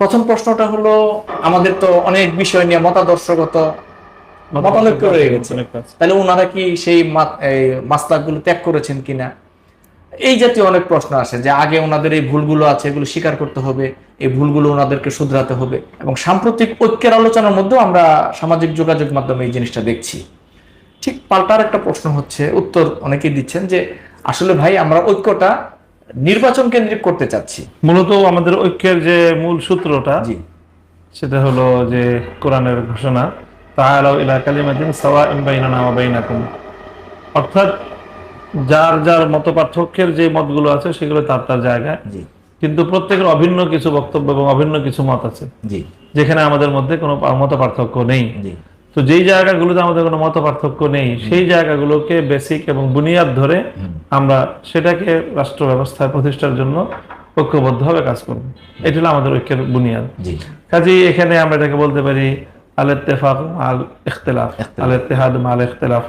প্রথম প্রশ্নটা হলো আমাদের তো অনেক বিষয় নিয়ে মতাদর্শগত মতানৈক্য রয়ে গেছে। তাহলে ওনারা কি সেই মাসলাকগুলো ত্যাগ করেছেন কিনা? এই জাতীয় অনেক প্রশ্ন আসে যে আগে ওনাদের এই ভুলগুলো আছে এগুলো স্বীকার করতে হবে এই ভুলগুলো ওনাদেরকে শুধরাতে হবে। এবং সাম্প্রতিক ঐক্যের আলোচনার মধ্যেও আমরা সামাজিক যোগাযোগ মাধ্যমে এই জিনিসটা দেখছি। ঠিক পাল্টার একটা প্রশ্ন হচ্ছে উত্তর অনেকেই দিচ্ছেন যে আসলে ভাই আমরা ঐক্যটা নির্বাচন কেন্দ্রিক করতে চাচ্ছি। মূলত আমাদের ঐক্যের যে মূল সূত্রটা সেটা হলো যে কোরআনের ঘোষণা ইলা বাইনাকুম। অর্থাৎ যার যার মত পার্থক্যের যে মতগুলো আছে সেগুলো তার তার জায়গায়। জি। কিন্তু প্রত্যেকের অভিন্ন কিছু বক্তব্য এবং অভিন্ন কিছু মত আছে। জি। যেখানে আমাদের মধ্যে কোনো মত পার্থক্য নেই। জি। তো যেই জায়গাগুলোতে আমাদের কোনো মত পার্থক্য নেই সেই জায়গাগুলোকে বেসিক এবং বুনিয়াদ ধরে আমরা সেটাকে রাষ্ট্র ব্যবস্থায় প্রতিষ্ঠার জন্য ঐক্যবদ্ধভাবে কাজ করব। এটা হলো আমাদের ঐক্যের বুনিয়াদ। কাজেই এখানে আমরা এটাকে বলতে পারি আল ইত্তেফাক আল ইখতিলাফ। আল ইত্তেহাদ আল ইখতিলাফ।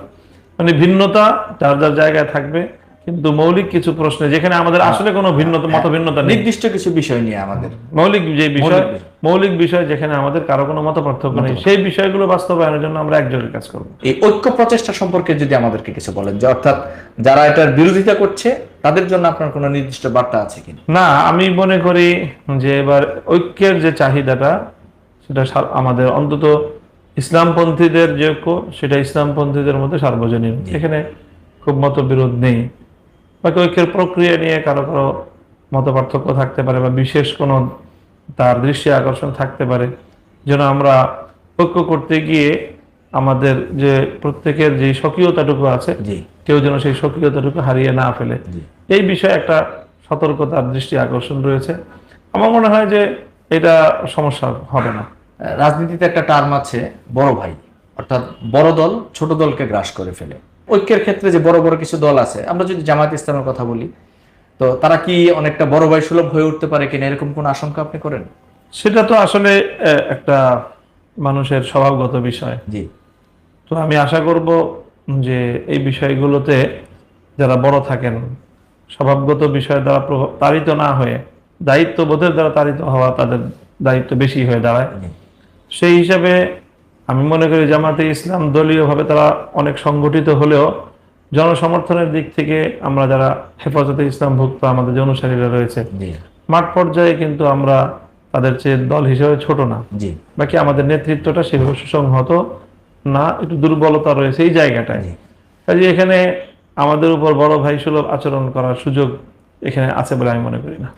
মানে ভিন্নতা যার যার জায়গায় থাকবে কিন্তু মৌলিক কিছু প্রশ্নে যেখানে আমাদের আসলে কোনো ভিন্নতা মত ভিন্নতা নেই। নির্দিষ্ট কিছু বিষয় নিয়ে আমাদের। মৌলিক যে বিষয় মৌলিক বিষয়। যেখানে আমাদের কারও কোনো মত পার্থক্য নেই সেই বিষয়গুলো বাস্তবায়নের জন্য আমরা একজনের কাজ করব। এই ঐক্য প্রচেষ্টা সম্পর্কে যদি আমাদেরকে কিছু বলেন যে অর্থাৎ যারা এটার বিরোধিতা করছে তাদের জন্য আপনার কোনো নির্দিষ্ট বার্তা আছে কিনা? না আমি মনে করি যে এবার ঐক্যের যে চাহিদাটা সেটা আমাদের অন্তত ইসলামপন্থীদের যে ঐক্য সেটা ইসলামপন্থীদের মধ্যে সার্বজনীন। এখানে খুব মতবিরোধ নেই। বাকি ঐক্যের প্রক্রিয়া নিয়ে কারও কারও মত পার্থক্য থাকতে পারে বা বিশেষ কোনো তার দৃষ্টি আকর্ষণ থাকতে পারে। যেন আমরা ঐক্য করতে গিয়ে আমাদের যে প্রত্যেকের যে স্বকীয়তাটুকু আছে কেউ যেন সেই সক্রিয়তাটুকু হারিয়ে না ফেলে। এই বিষয়ে একটা সতর্কতার দৃষ্টি আকর্ষণ রয়েছে। আমার মনে হয় যে এটা সমস্যা হবে না। রাজনীতিতে একটা টার্ম আছে বড় ভাই। অর্থাৎ বড় দল ছোট দলকে গ্রাস করে ফেলে। ঐক্যের ক্ষেত্রে যে বড় বড় কিছু দল আছে আমরা যদি জামায়াত ইসলামের কথা বলি তো তারা কি অনেকটা বড় ভাই সুলভ হয়ে উঠতে পারে কিনা এরকম কোন আশঙ্কা আপনি করেন? সেটা তো আসলে একটা মানুষের স্বভাবগত বিষয়। জি। তো আমি আশা করব যে এই বিষয়গুলোতে যারা বড় থাকেন স্বভাবগত বিষয় দ্বারা প্রভাব- তাড়িত না হয়ে দায়িত্ববোধের দ্বারা তাড়িত হওয়া তাদের দায়িত্ব বেশি হয়ে দাঁড়ায়। সেই হিসাবে আমি মনে করি জামাতে ইসলাম দলীয়ভাবে তারা অনেক সংগঠিত হলেও জনসমর্থনের দিক থেকে আমরা যারা হেফাজতে ইসলাম ভুক্ত আমাদের যে অনুসারীরা রয়েছে মাঠ পর্যায়ে কিন্তু আমরা তাদের চেয়ে দল হিসেবে ছোট না। বাকি আমাদের নেতৃত্বটা সেভাবে সুসংহত না একটু দুর্বলতা রয়েছে এই জায়গাটায়। কাজে এখানে আমাদের উপর বড় ভাই সুলভ আচরণ করার সুযোগ এখানে আছে বলে আমি মনে করি না।